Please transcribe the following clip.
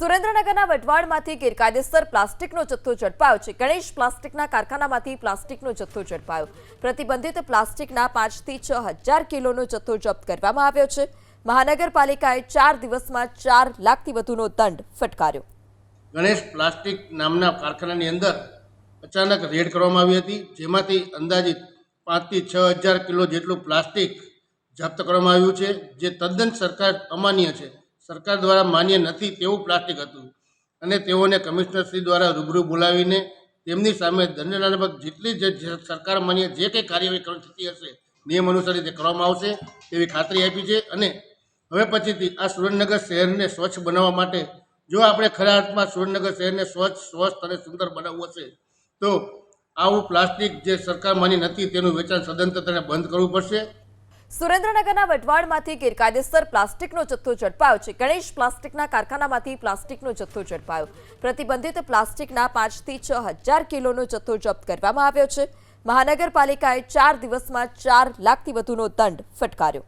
સુરેન્દ્રનગરના વઢવાડમાંથી ગેરકાયદેસર પ્લાસ્ટિકનો જથ્થો ઝડપાયો છે. ગણેશ પ્લાસ્ટિકના કારખાનામાંથી પ્લાસ્ટિકનો જથ્થો ઝડપાયો. પ્રતિબંધિત પ્લાસ્ટિકના પાંચથી છ હજાર કિલોનો જથ્થો જપ્ત કરવામાં આવ્યો છે. મહાનગરપાલિકાએ ચાર દિવસમાં ચાર લાખથી વધુનો દંડ ફટકાર્યો. ગણેશ પ્લાસ્ટિક નામના કારખાનાની અંદર અચાનક રેડ કરવામાં આવી હતી, જેમાંથી અંદાજિત પાંચથી છ હજાર કિલો જેટલું પ્લાસ્ટિક જપ્ત કરવામાં આવ્યું છે, જે તદ્દન સરકાર અમાન્ય છે. સરકાર દ્વારા માન્ય નથી તેવું પ્લાસ્ટિક હતું. અને તેઓને કમિશનરશ્રી દ્વારા રૂબરૂ બોલાવીને તેમની સામે દંડનાત્મક જેટલી જે સરકાર માન્ય જે કંઈ કાર્યવાહી કરવાની થતી હશે, નિયમ અનુસાર તે કરવામાં આવશે તેવી ખાતરી આપી છે. અને હવે પછીથી આ સુરેન્દ્રનગર શહેરને સ્વચ્છ બનાવવા માટે જો આપણે ખરા અર્થમાં સુરેન્દ્રનગર શહેરને સ્વચ્છ, સ્વસ્થ અને સુંદર બનાવવું હશે, તો આવું પ્લાસ્ટિક જે સરકાર માની નથી તેનું વેચાણ સદંતરને બંધ કરવું પડશે. સુરેન્દ્રનગરના વઢવાડમાંથી ગેરકાયદેસર પ્લાસ્ટિકનો જથ્થો ઝડપાયો છે. ગણેશ પ્લાસ્ટિકના કારખાનામાંથી પ્લાસ્ટિકનો જથ્થો ઝડપાયો. પ્રતિબંધિત પ્લાસ્ટિકના પાંચથી છ હજાર કિલોનો જથ્થો જપ્ત કરવામાં આવ્યો છે. મહાનગરપાલિકાએ ચાર દિવસમાં ચાર લાખથી વધુનો દંડ ફટકાર્યો.